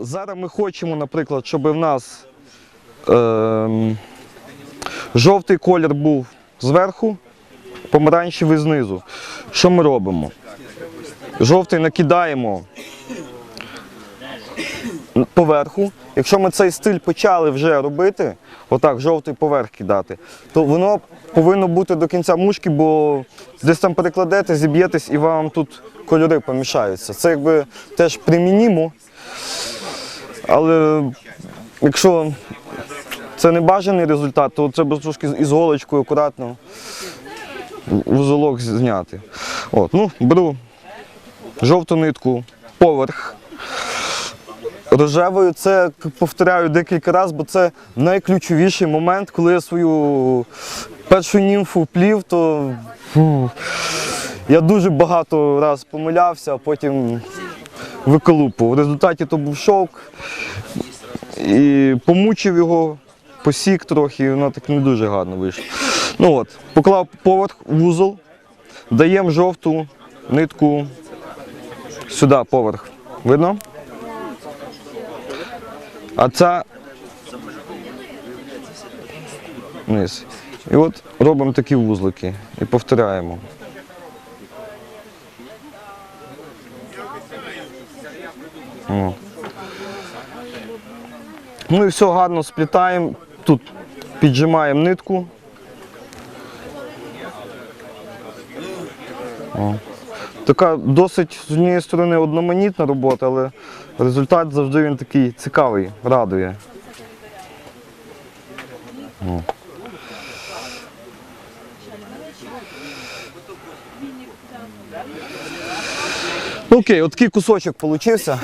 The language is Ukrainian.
зараз ми хочемо, наприклад, щоб в нас ем, жовтий колір був зверху, помаранчевий знизу. Що ми робимо? Жовтий накидаємо поверху. Якщо ми цей стиль почали вже робити, отак, жовтий поверх кидати, то воно повинно бути до кінця мушки, бо десь там перекладете, зіб'єтесь і вам тут кольори помішаються. Це якби теж примінімо. Але якщо це не бажаний результат, то треба трошки із голочкою акуратно вузолок зняти. От, ну, беру жовту нитку, поверх. Рожевою це повторяю декілька разів, бо це найключовіший момент, коли я свою першу німфу плів, то фу, я дуже багато раз помилявся, а потім виколупував. В результаті то був шовк і помучив його, посік трохи, і воно так не дуже гарно вийшло. Ну от, поклав поверх вузол, даємо жовту нитку сюди поверх. Видно? А ця вниз. І от робимо такі вузлики і повторяємо. О. Ну і все гарно сплітаємо. Тут піджимаємо нитку. О. Така досить з однієї сторони одноманітна робота, але результат завжди він такий цікавий, радує. О. Окей, от такий кусочок получився.